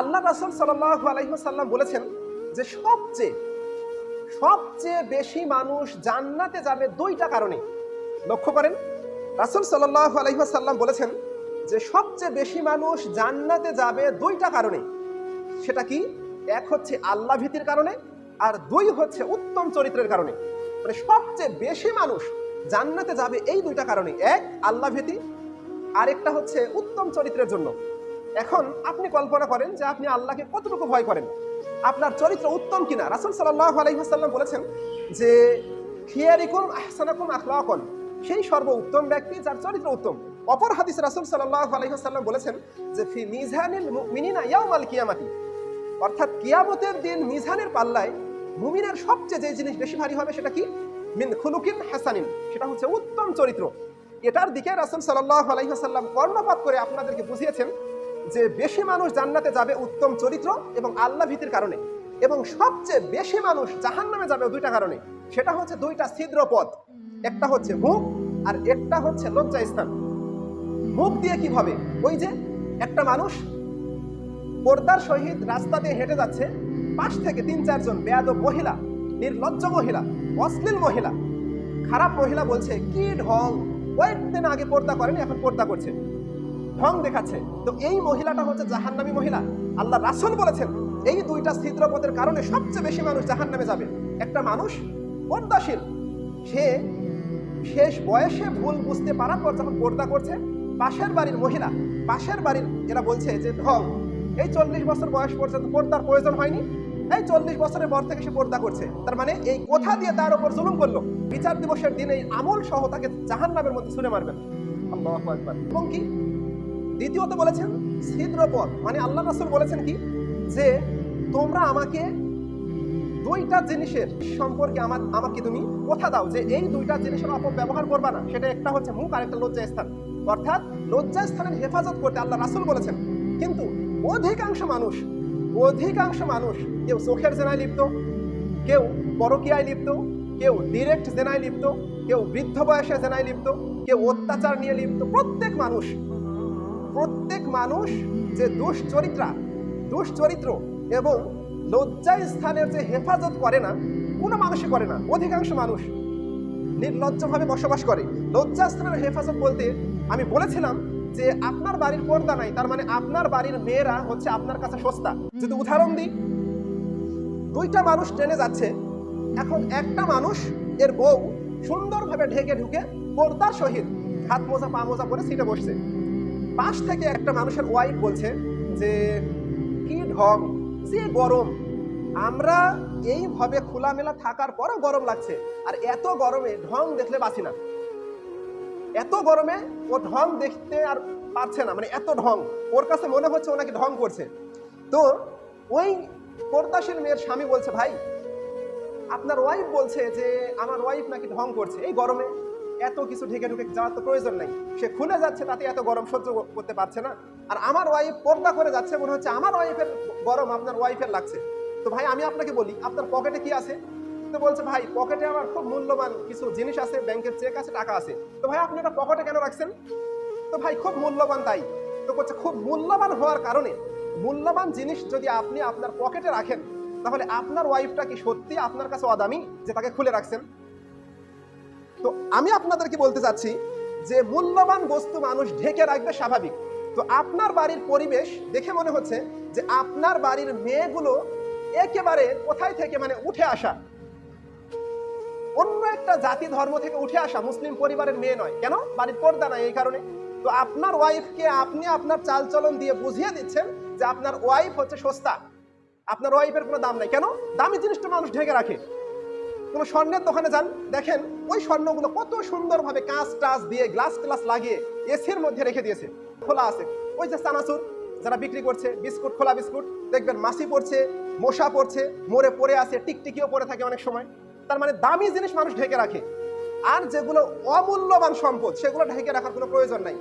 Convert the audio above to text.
আল্লাহ রাসুল সাল্লাহ আলহিহাসাল্লাম বলেছেন যে সবচেয়ে সবচেয়ে বেশি মানুষ জান্নাতে যাবে দুইটা কারণে। লক্ষ্য করেন, রাসুল সাল্লাহ আলহিহাসাল্লাম বলেছেন যে সবচেয়ে বেশি মানুষ জান্নাতে যাবে দুইটা কারণে। সেটা কি? এক হচ্ছে আল্লাহ ভীতির কারণে, আর দুই হচ্ছে উত্তম চরিত্রের কারণে। মানে সবচেয়ে বেশি মানুষ জান্নাতে যাবে এই দুইটা কারণে। এক, আল্লাহ ভীতি, আরেকটা হচ্ছে উত্তম চরিত্রের জন্য। এখন আপনি কল্পনা করেন যে আপনি আল্লাহকে কতটুকু ভয় করেন। আপনার চরিত্র উত্তম কিনা? রাসুল সাল্লাহ আলহিহাসাল্লাম বলেছেন যে, খিয়ারিকুম আহসানাকুম আখলাকন। সেই সর্ব উত্তম ব্যক্তি যার চরিত্র উত্তম। অপর হাদিস রাসুল সাল্লাহ আলহিহাসাল্লাম বলেছেন যে, ফি মিজানিল মিনিনা ইয়াউমাল কিয়ামাতি। অর্থাৎ কিয়ামতের দিন মিজানের পাল্লায় মুমিনের সবচেয়ে যে জিনিস বেশি ভারী হবে সেটা কি? মিন খুলুকিন হাসানিন। সেটা হচ্ছে উত্তম চরিত্র। এটার দিকে রাসুল সাল্লাহ আলাইহাসাল্লাম কর্ণপাত করে আপনাদেরকে বুঝিয়েছেন যে বেশি মানুষ জান্নাতে যাবে উত্তম চরিত্র এবং আল্লাহ ভীতির কারণে, এবং সবচেয়ে বেশি মানুষ জাহান নামে যাবে দুইটা কারণে। সেটা হচ্ছে দুইটা ছিদ্র পথ। একটা হচ্ছে মুখ, আর একটা হচ্ছে লজ্জা স্থান। মুখ দিয়ে কীভাবে ওই যে একটা মানুষ পর্দার সহিত রাস্তা দিয়ে হেঁটে যাচ্ছে, পাশ থেকে তিন চারজন বেয়াদব মহিলা, নির্লজ্জ মহিলা, অশ্লীল মহিলা, খারাপ মহিলা বলছে, কি ঢং? কয়েকদিন আগে পর্দা করেনি, এখন পর্দা করছে। ঢং দেখাচ্ছে। তো এই মহিলাটা হচ্ছে জাহান্নামী মহিলা। আল্লাহ রাসুল বলেছেন, এই দুইটা ছিদ্রপথের কারণে সবচেয়ে বেশি মানুষ জাহান্নামে যাবে। একটা মানুষ পর্দাশীল। সে শেষ বয়সে ভুল বুঝতে পারার পর যখন পর্দা করছে, পাশের বাড়ির মহিলা, পাশের বাড়ির এরা বলছে যে, ঢং। এই চল্লিশ বছর বয়স পর্যন্ত পর্দার প্রয়োজন হয়নি। এই চল্লিশ বছরের পর থেকে সে পর্দা করছে। তার মানে এই কোথা দিয়ে তার উপর জুলুম করল। বিচার দিবসের দিন এই আমল সহ তাকে জাহান নামের মধ্যে শুনে মারবেন। আল্লাহু। এবং কি? দ্বিতীয়ত বলেছেন ছিদ্রপথ। মানে আল্লাহ রাসুল বলেছেন কি? যে তোমরা আমাকে দুইটা জিনিসের সম্পর্কে আমার, আমাকে তুমি কথা দাও। যে এই দুইটা জিনিসের অপব্যবহার করবা না। সেটা একটা হচ্ছে মুখ আর একটা লজ্জা স্থান অর্থাৎ লজ্জা স্থানের হেফাজত করতে আল্লাহ রাসুল বলেছেন। কিন্তু অধিকাংশ মানুষ অধিকাংশ মানুষ কেউ চোখের জেনায় লিপ্ত, কেউ পরকীয়ায় লিপ্ত, কেউ ডিরেক্ট জেনায় লিপ্ত, কেউ বৃদ্ধ বয়সে জেনায় লিপ্ত, কেউ অত্যাচার নিয়ে লিপ্ত। প্রত্যেক মানুষ প্রত্যেক মানুষ যে দুশ্চরিত্রা, দুশ্চরিত্র এবং লজ্জা স্থানের যে হেফাজত করে না, কোনো মানুষই করে না। অধিকাংশ মানুষ নির্লজ্জভাবে বসবাস করে। লজ্জা স্থানের হেফাজত বলতে আমি বলেছিলাম যে আপনার বাড়ির পর্দা নাই, তার মানে আপনার বাড়ির মেয়েরা হচ্ছে আপনার কাছে সস্তা। যদি উদাহরণ দিই, দুইটা মানুষ ট্রেনে যাচ্ছে, এখন একটা মানুষ এর বউ সুন্দরভাবে ঢেকে ঢুকে পর্দার সহিত হাত মোজা, পা মোজা পরে সিটে বসছে। পাশ থেকে একটা মানুষের ওয়াইফ বলছে যে, কি ঢং, যে গরম। আমরা এইভাবে খোলামেলা থাকার পরও গরম লাগছে। আর এত গরমে ঢং দেখলে বাঁচি না। এত গরমে ও ঢং দেখতে আর পারছে না মানে এত ঢং। ওর কাছে মনে হচ্ছে ও নাকি ঢং করছে। তো ওই পর্দাশীল মেয়ের স্বামী বলছে, ভাই, আপনার ওয়াইফ বলছে যে, আমার ওয়াইফ নাকি ঢং করছে। এই গরমে এত কিছু ঢেকে ঢুকে যাওয়ার তো প্রয়োজন নাই। সে খুলে যাচ্ছে, তাতে এত গরম সহ্য করতে পারছে না। আর আমার ওয়াইফ পর্দা করে যাচ্ছে, মনে হচ্ছে আমার ওয়াইফের গরম আপনার ওয়াইফের লাগছে। তো ভাই, আমি আপনাকে বলি, আপনার পকেটে কি আছে? তো বলছে, ভাই পকেটে আমার খুব মূল্যবান কিছু জিনিস আছে ব্যাংকের চেক আছে, টাকা আছে। তো ভাই, আপনি এটা পকেটে কেন রাখছেন? তো ভাই, খুব মূল্যবান তাই। তো বলছে, খুব মূল্যবান হওয়ার কারণে মূল্যবান জিনিস যদি আপনি আপনার পকেটে রাখেন, তাহলে আপনার ওয়াইফটা কি সত্যি আপনার কাছে অদামি, যে তাকে খুলে রাখছেন? তো আমি আপনাদেরকে বলতে চাচ্ছি যে মূল্যবান বস্তু মানুষ ঢেকে রাখবে স্বাভাবিক। তো আপনার বাড়ির পরিবেশ দেখে মনে হচ্ছে যে আপনার বাড়ির মেয়েগুলো একেবারে কোথায় থেকে মানে উঠে আসা। অন্য একটা জাতি ধর্ম থেকে উঠে আসা মুসলিম পরিবারের মেয়ে নয়। কেন? বাড়ির পর্দা নাই এই কারণে। তো আপনার ওয়াইফকে আপনি আপনার চালচলন দিয়ে বুঝিয়ে দিচ্ছেন যে আপনার ওয়াইফ হচ্ছে সস্তা। আপনার ওয়াইফের কোনো দাম নাই। কেন? দামি জিনিসটা মানুষ ঢেকে রাখে। কোনো স্বর্ণের দোকানে যান, দেখেন ওই স্বর্ণগুলো কত সুন্দরভাবে কাঁচ টাচ দিয়ে গ্লাস গ্লাস লাগিয়ে এসির মধ্যে রেখে দিয়েছে। খোলা আছে। ওই যে চানাচুর, যারা বিক্রি করছে, বিস্কুট, খোলা বিস্কুট, দেখবেন মাছি পড়ছে, মশা পড়ছে মোড়ে পড়ে আছে, টিকটিকিও পড়ে থাকে অনেক সময়। তার মানে দামি জিনিস মানুষ ঢেকে রাখে। আর যেগুলো অমূল্যবান সম্পদ, সেগুলো ঢেকে রাখার কোনো প্রয়োজন নাই।